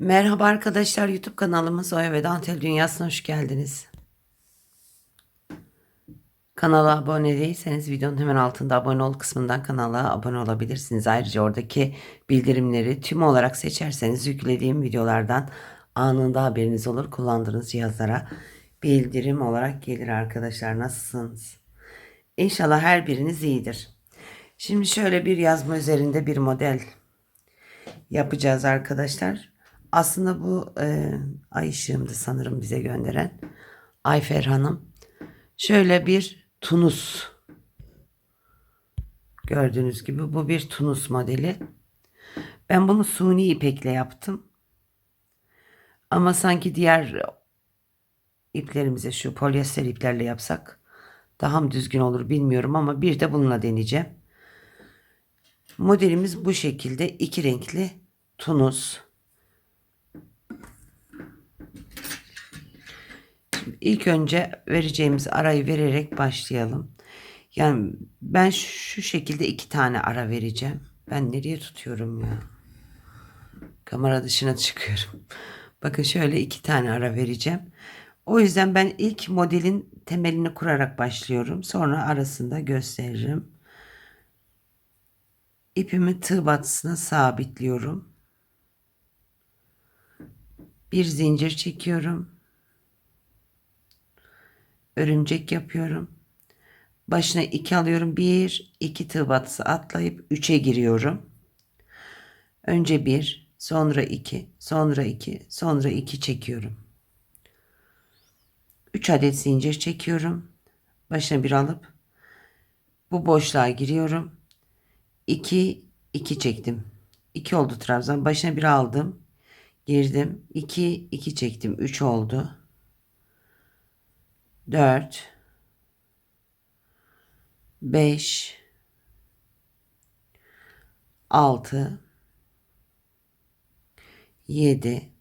Merhaba arkadaşlar YouTube kanalımız Oya ve Dantel Dünyası'na hoş geldiniz. Kanala abone değilseniz videonun hemen altında abone ol kısmından kanala abone olabilirsiniz. Ayrıca oradaki bildirimleri tüm olarak seçerseniz yüklediğim videolardan anında haberiniz olur. Kullandığınız cihazlara bildirim olarak gelir arkadaşlar. Nasılsınız? İnşallah her biriniz iyidir. Şimdi şöyle bir yazma üzerinde bir model yapacağız arkadaşlar. Aslında bu e, ay ışığımdı sanırım bize gönderen Ayfer Hanım. Şöyle bir Tunus. Gördüğünüz gibi bu bir Tunus modeli. Ben bunu suni ipekle yaptım. Ama sanki diğer iplerimize şu polyester iplerle yapsak daha mı düzgün olur bilmiyorum ama bir de bununla deneyeceğim. Modelimiz bu şekilde iki renkli Tunus. İlk önce vereceğimiz arayı vererek başlayalım. Yani ben şu şekilde iki tane ara vereceğim. Ben nereye tutuyorum ya? Kamera dışına çıkıyorum. Bakın şöyle iki tane ara vereceğim. O yüzden ben ilk modelin temelini kurarak başlıyorum. Sonra arasında gösteririm. İpimi tığ batısına sabitliyorum. Bir zincir çekiyorum. Örümcek yapıyorum. Başına iki alıyorum. Bir, iki tığ batısı atlayıp üçe giriyorum. Önce bir, sonra iki, sonra iki, sonra iki çekiyorum. Üç adet zincir çekiyorum. Başına bir alıp bu boşluğa giriyorum. 2 2 çektim. 2 oldu trabzan. Başına bir aldım. Girdim. 2 2 çektim. 3 oldu. 4 5 6 7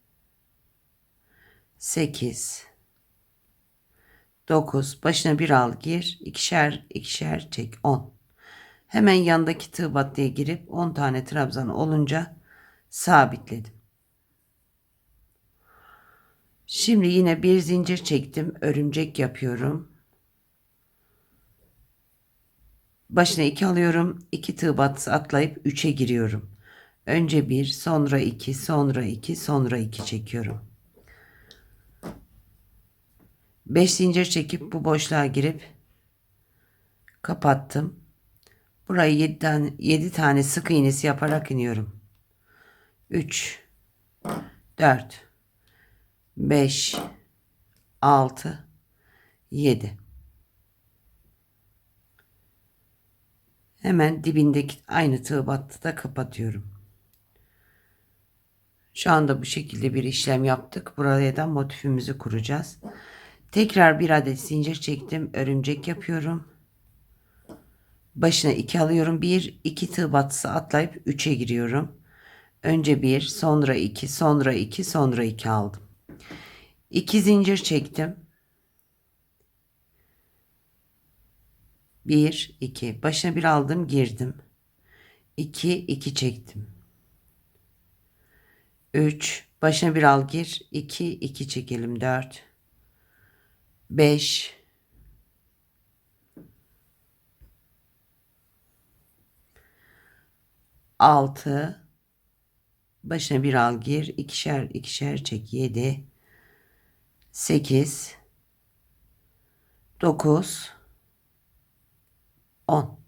8 9 başına bir al gir. İkişer ikişer çek 10 Hemen yandaki tığ battıya girip 10 tane trabzan olunca sabitledim. Şimdi yine bir zincir çektim. Örümcek yapıyorum. Başına 2 alıyorum. 2 tığ batısı atlayıp 3'e giriyorum. Önce 1, sonra 2, sonra 2, sonra 2 çekiyorum. 5 zincir çekip bu boşluğa girip kapattım. Burayı 7 tane 7 tane sık iğnesi yaparak iniyorum. 3 4 5 6 7 Hemen dibindeki aynı tığ battı da kapatıyorum. Şu anda bu şekilde bir işlem yaptık. Buraya da motifimizi kuracağız. Tekrar bir adet zincir çektim. Örümcek yapıyorum. Başına 2 alıyorum. 1 2 tığ batısı atlayıp 3'e giriyorum. Önce 1, sonra 2, sonra 2, sonra 2 aldım. 2 zincir çektim. 1 2 başına bir aldım, girdim. 2 2 çektim. 3 başına bir al gir. 2 2 çekelim. 4 5 6 başına bir al gir. İkişer ikişer çek. 7 8 9 10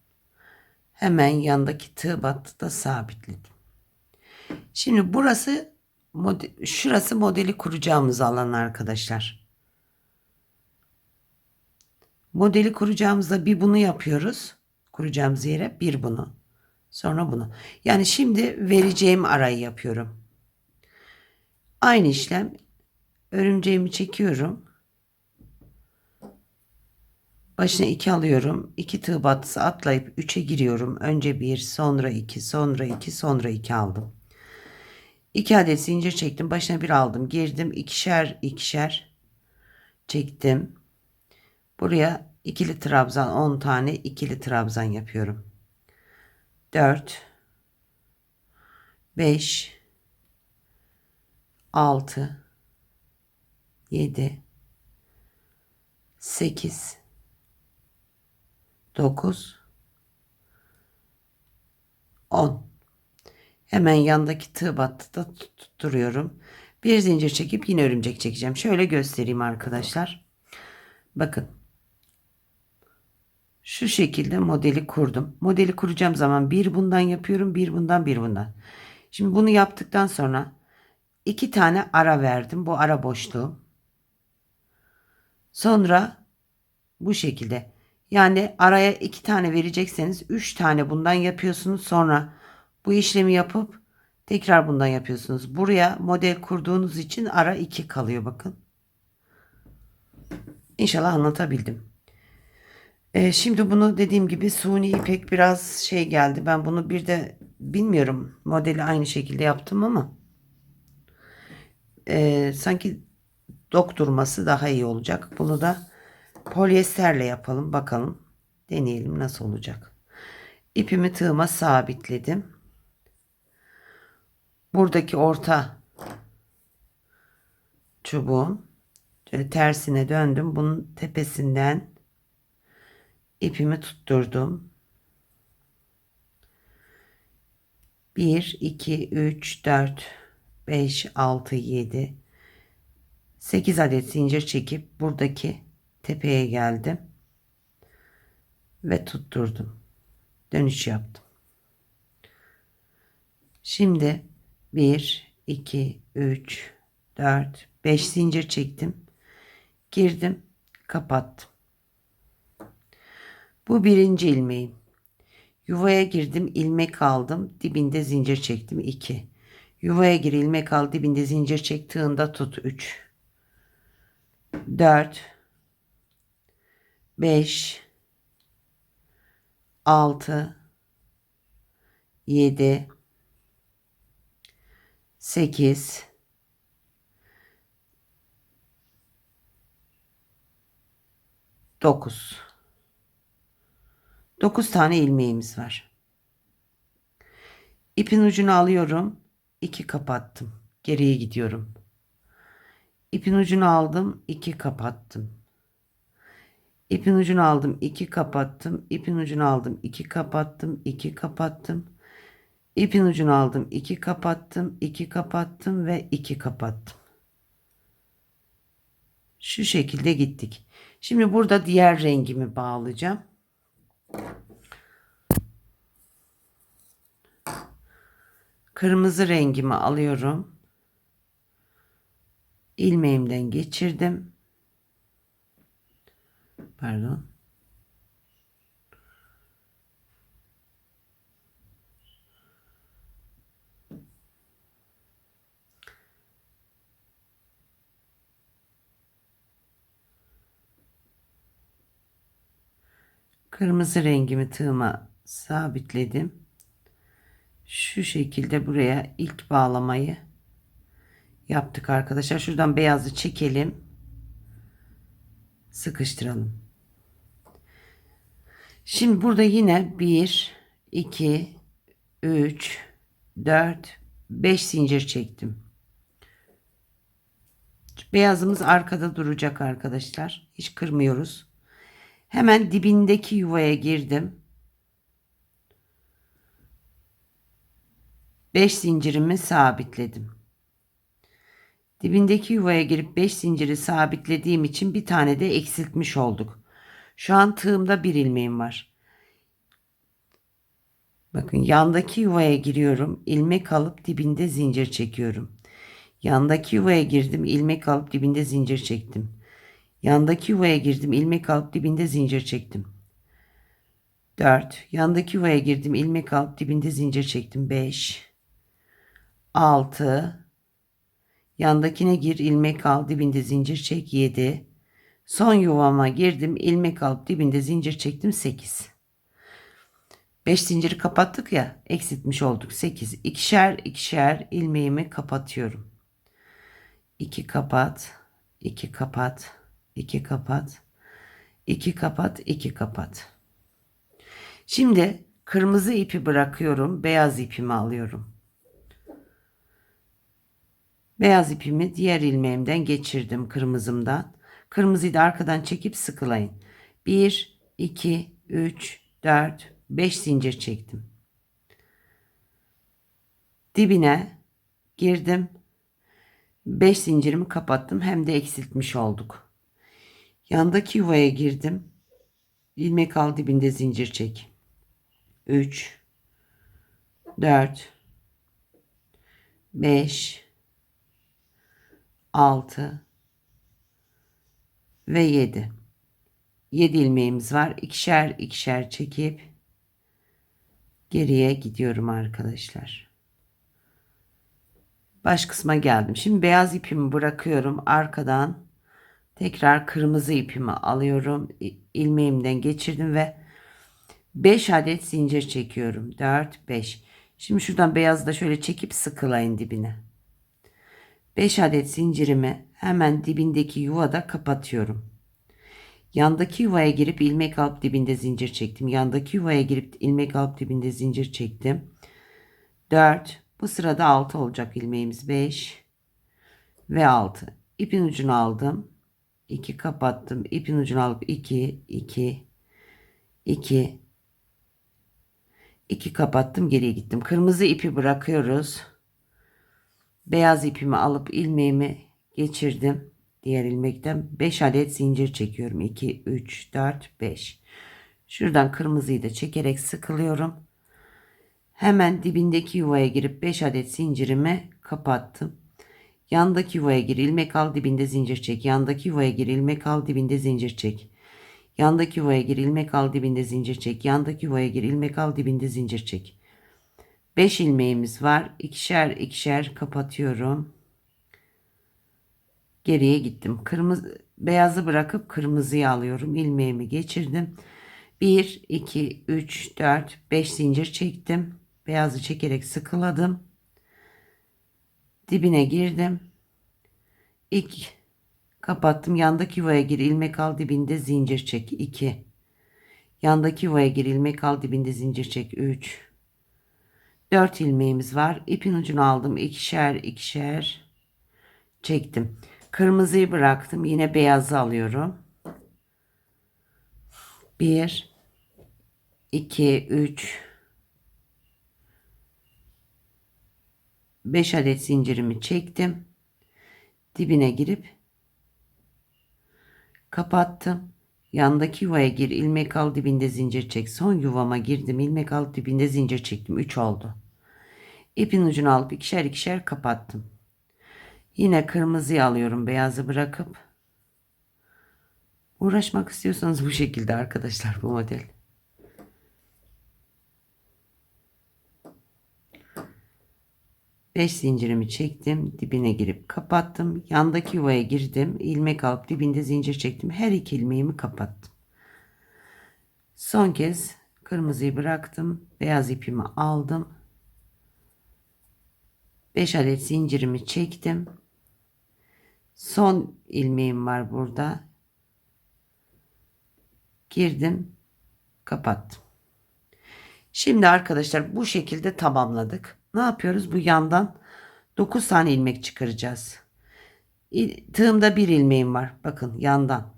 hemen yandaki tığ battı da sabitledim. Şimdi burası şurası modeli kuracağımız alan arkadaşlar. Modeli kuracağımızda bir bunu yapıyoruz. Kuracağımız yere bir bunu. Sonra bunu. Yani şimdi vereceğim arayı yapıyorum. Aynı işlem örümceğimi çekiyorum. Başına 2 alıyorum. 2 tığ batısı atlayıp 3'e giriyorum. Önce 1, sonra 2, sonra 2, sonra 2 aldım. 2 adet zincir çektim. Başına bir aldım. Girdim. ikişer ikişer çektim. Buraya ikili trabzan 10 tane ikili trabzan yapıyorum. 4 5 6 7 8 9 10 Hemen yandaki tığ battı da tutturuyorum. Bir zincir çekip yine örümcek çekeceğim. Şöyle göstereyim arkadaşlar. Bakın. Şu şekilde modeli kurdum. Modeli kuracağım zaman bir bundan yapıyorum. Bir bundan bir bundan. Şimdi bunu yaptıktan sonra iki tane ara verdim. Bu ara boşluğu. Sonra bu şekilde. Yani araya iki tane verecekseniz üç tane bundan yapıyorsunuz. Sonra bu işlemi yapıp tekrar bundan yapıyorsunuz. Buraya model kurduğunuz için ara 2 kalıyor bakın. İnşallah anlatabildim. Ee, şimdi bunu dediğim gibi suni ipek biraz şey geldi. Ben bunu bir de bilmiyorum modeli aynı şekilde yaptım ama e, sanki dokturması daha iyi olacak. Bunu da polyesterle yapalım bakalım. Deneyelim nasıl olacak. İpimi tığıma sabitledim buradaki orta çubuğum şöyle tersine döndüm. Bunun tepesinden ipimi tutturdum. 1 2 3 4 5 6 7 8 adet zincir çekip buradaki tepeye geldim ve tutturdum. Dönüş yaptım. Şimdi 1, 2, 3, 4, 5 zincir çektim. Girdim, kapattım. Bu birinci ilmeğim. Yuvaya girdim, ilmek aldım, dibinde zincir çektim 2. Yuvaya gir, ilmek al, dibinde zincir çek, tığında tut 3. 4 5 6 7 8 9 9 tane ilmeğimiz var. İpin ucunu alıyorum. 2 kapattım. Geriye gidiyorum. İpin ucunu aldım. 2 kapattım. İpin ucunu aldım. 2 kapattım. İpin ucunu aldım. 2 kapattım. 2 kapattım. İpin ucunu aldım. 2 kapattım. 2 kapattım ve 2 kapattım. Şu şekilde gittik. Şimdi burada diğer rengimi bağlayacağım. Kırmızı rengimi alıyorum. İlmeğimden geçirdim. Pardon. Kırmızı rengimi tığıma sabitledim. Şu şekilde buraya ilk bağlamayı yaptık arkadaşlar. Şuradan beyazı çekelim. Sıkıştıralım. Şimdi burada yine 1 2 3 4 5 zincir çektim. Beyazımız arkada duracak arkadaşlar. Hiç kırmıyoruz. Hemen dibindeki yuvaya girdim. 5 zincirimi sabitledim. Dibindeki yuvaya girip 5 zinciri sabitlediğim için bir tane de eksiltmiş olduk. Şu an tığımda bir ilmeğim var. Bakın yandaki yuvaya giriyorum. ilmek alıp dibinde zincir çekiyorum. Yandaki yuvaya girdim. ilmek alıp dibinde zincir çektim. Yandaki yuvaya girdim. ilmek alıp dibinde zincir çektim. 4. Yandaki yuvaya girdim. ilmek alıp dibinde zincir çektim. 5. 6. Yandakine gir. ilmek al. Dibinde zincir çek. 7. Son yuvama girdim. ilmek alıp dibinde zincir çektim. 8. 5 zinciri kapattık ya. Eksiltmiş olduk. 8. İkişer ikişer ilmeğimi kapatıyorum. 2 kapat. 2 kapat. 2 kapat. 2 kapat, 2 kapat. Şimdi kırmızı ipi bırakıyorum, beyaz ipimi alıyorum. Beyaz ipimi diğer ilmeğimden geçirdim kırmızımdan. Kırmızıyı da arkadan çekip sıkılayın. 1, 2, 3, 4, 5 zincir çektim. Dibine girdim. 5 zincirimi kapattım. Hem de eksiltmiş olduk. Yandaki yuvaya girdim. İlmek al dibinde zincir çek. 3 4 5 6 ve 7. 7 ilmeğimiz var. İkişer ikişer çekip geriye gidiyorum arkadaşlar. Baş kısma geldim. Şimdi beyaz ipimi bırakıyorum. Arkadan tekrar kırmızı ipimi alıyorum. İlmeğimden geçirdim ve 5 adet zincir çekiyorum. 4 5. Şimdi şuradan beyazı da şöyle çekip sıkılayın dibine. 5 adet zincirimi hemen dibindeki yuvada kapatıyorum. Yandaki yuvaya girip ilmek alıp dibinde zincir çektim. Yandaki yuvaya girip ilmek alıp dibinde zincir çektim. 4. Bu sırada 6 olacak ilmeğimiz. 5 ve 6. İpin ucunu aldım. 2 kapattım. İpin ucunu alıp 2 2 2 2 kapattım. Geriye gittim. Kırmızı ipi bırakıyoruz. Beyaz ipimi alıp ilmeğimi geçirdim. Diğer ilmekten 5 adet zincir çekiyorum. 2, 3, 4, 5. Şuradan kırmızıyı da çekerek sıkılıyorum. Hemen dibindeki yuvaya girip 5 adet zincirimi kapattım. Yandaki yuvaya gir ilmek al dibinde zincir çek. Yandaki yuvaya gir ilmek al dibinde zincir çek. Yandaki yuvaya gir ilmek al dibinde zincir çek. Yandaki yuvaya gir ilmek al dibinde zincir çek. 5 ilmeğimiz var. İkişer ikişer kapatıyorum. Geriye gittim. Kırmızı beyazı bırakıp kırmızıyı alıyorum. İlmeğimi geçirdim. 1 2 3 4 5 zincir çektim. Beyazı çekerek sıkıladım. Dibine girdim. İlk kapattım. Yandaki yuvaya gir ilmek al dibinde zincir çek. 2 Yandaki yuvaya gir ilmek al dibinde zincir çek. 3 4 ilmeğimiz var. İpin ucunu aldım. ikişer ikişer çektim. Kırmızıyı bıraktım. Yine beyazı alıyorum. 1 2 3 5 adet zincirimi çektim. Dibine girip kapattım. Yandaki yuvaya gir, ilmek al dibinde zincir çek. Son yuvama girdim, ilmek al dibinde zincir çektim. 3 oldu. İpin ucunu alıp ikişer ikişer kapattım. Yine kırmızıyı alıyorum, beyazı bırakıp. Uğraşmak istiyorsanız bu şekilde arkadaşlar bu model. Beş zincirimi çektim. Dibine girip kapattım. Yandaki yuvaya girdim. ilmek alıp dibinde zincir çektim. Her iki ilmeğimi kapattım. Son kez kırmızıyı bıraktım. Beyaz ipimi aldım. 5 adet zincirimi çektim. Son ilmeğim var burada. Girdim. Kapattım. Şimdi arkadaşlar bu şekilde tamamladık. Ne yapıyoruz? Bu yandan 9 tane ilmek çıkaracağız. Tığımda bir ilmeğim var. Bakın yandan.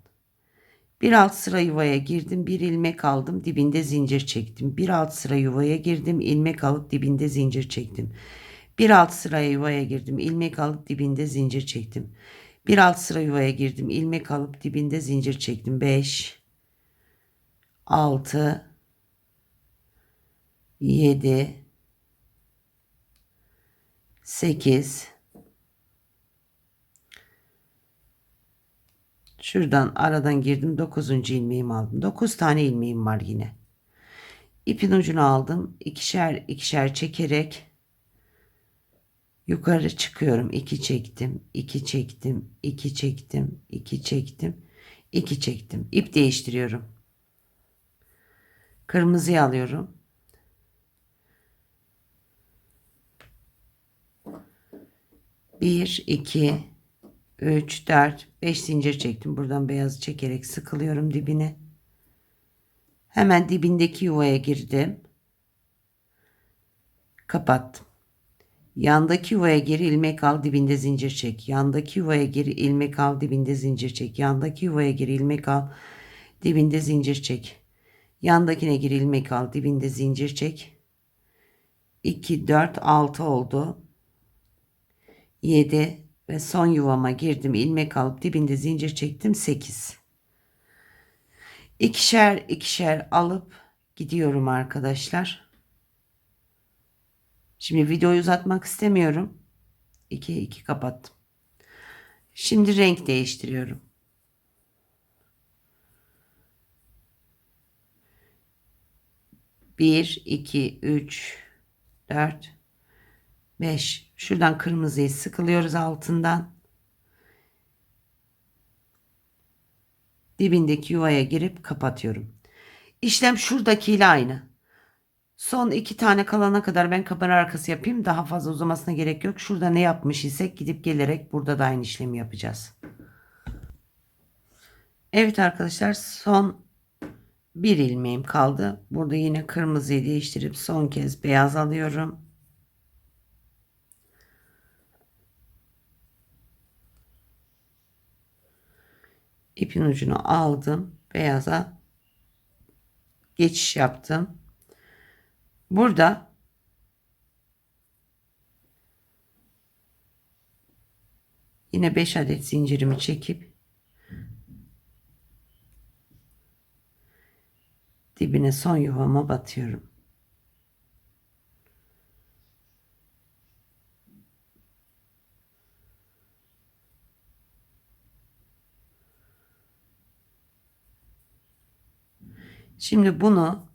Bir alt sıra yuvaya girdim. Bir ilmek aldım. Dibinde zincir çektim. Bir alt sıra yuvaya girdim. ilmek alıp dibinde zincir çektim. Bir alt sıraya yuvaya girdim. ilmek alıp dibinde zincir çektim. Bir alt sıra yuvaya girdim. ilmek alıp dibinde zincir çektim. 5 6 7 8 Şuradan aradan girdim. 9. ilmeğimi aldım. 9 tane ilmeğim var yine. İpin ucunu aldım. ikişer ikişer çekerek yukarı çıkıyorum. 2 çektim. 2 çektim. 2 çektim. 2 çektim. 2 çektim. İp değiştiriyorum. Kırmızıyı alıyorum. Bir, iki, üç, dört, beş zincir çektim. Buradan beyazı çekerek sıkılıyorum dibine. Hemen dibindeki yuvaya girdim. Kapattım. Yandaki yuvaya gir ilmek al dibinde zincir çek. Yandaki yuvaya gir ilmek al dibinde zincir çek. Yandaki yuvaya gir ilmek al dibinde zincir çek. Yandakine gir ilmek al dibinde zincir çek. 2 4 6 oldu. 7 ve son yuvama girdim. ilmek alıp dibinde zincir çektim 8. İkişer ikişer alıp gidiyorum arkadaşlar. Şimdi videoyu uzatmak istemiyorum. 2 2 kapattım. Şimdi renk değiştiriyorum. Bir, iki, üç, dört, beş. Şuradan kırmızıyı sıkılıyoruz altından. Dibindeki yuvaya girip kapatıyorum. İşlem şuradakiyle aynı. Son iki tane kalana kadar ben kamera arkası yapayım. Daha fazla uzamasına gerek yok. Şurada ne yapmış isek gidip gelerek burada da aynı işlemi yapacağız. Evet arkadaşlar son bir ilmeğim kaldı. Burada yine kırmızıyı değiştirip son kez beyaz alıyorum. İpin ucunu aldım. Beyaza geçiş yaptım. Burada yine 5 adet zincirimi çekip dibine son yuvama batıyorum. Şimdi bunu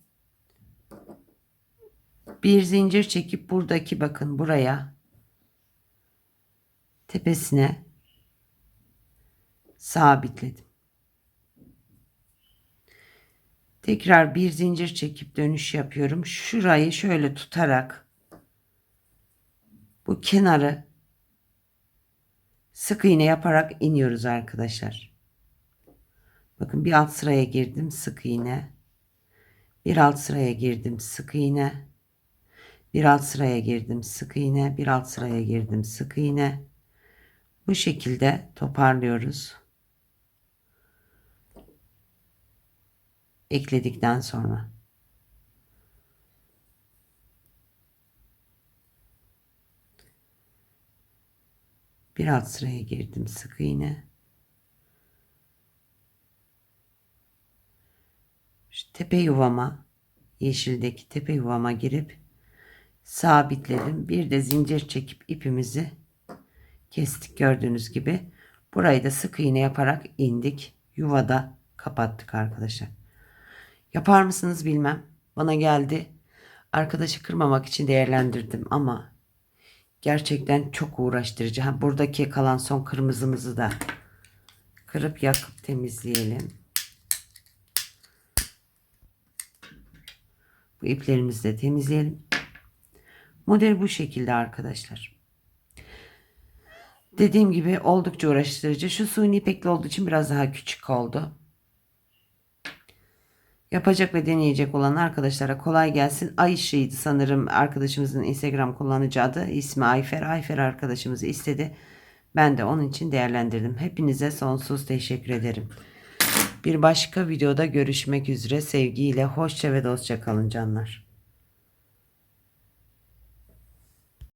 bir zincir çekip buradaki bakın buraya tepesine sabitledim. Tekrar bir zincir çekip dönüş yapıyorum. Şurayı şöyle tutarak bu kenarı sık iğne yaparak iniyoruz arkadaşlar. Bakın bir alt sıraya girdim sık iğne. Bir alt sıraya girdim sık iğne. Bir alt sıraya girdim sık iğne. Bir alt sıraya girdim sık iğne. Bu şekilde toparlıyoruz. ekledikten sonra. Bir alt sıraya girdim sık iğne. Şu tepe yuvama yeşildeki tepe yuvama girip sabitledim. Bir de zincir çekip ipimizi kestik gördüğünüz gibi. Burayı da sık iğne yaparak indik. Yuvada kapattık arkadaşlar. Yapar mısınız bilmem. Bana geldi. Arkadaşı kırmamak için değerlendirdim ama gerçekten çok uğraştırıcı. Ha, buradaki kalan son kırmızımızı da kırıp yakıp temizleyelim. Bu iplerimizi de temizleyelim. Model bu şekilde arkadaşlar. Dediğim gibi oldukça uğraştırıcı. Şu suni ipekli olduğu için biraz daha küçük oldu. Yapacak ve deneyecek olan arkadaşlara kolay gelsin. Ayşe'ydi sanırım arkadaşımızın Instagram kullanıcı adı. İsmi Ayfer. Ayfer arkadaşımızı istedi. Ben de onun için değerlendirdim. Hepinize sonsuz teşekkür ederim. Bir başka videoda görüşmek üzere. Sevgiyle hoşça ve dostça kalın canlar.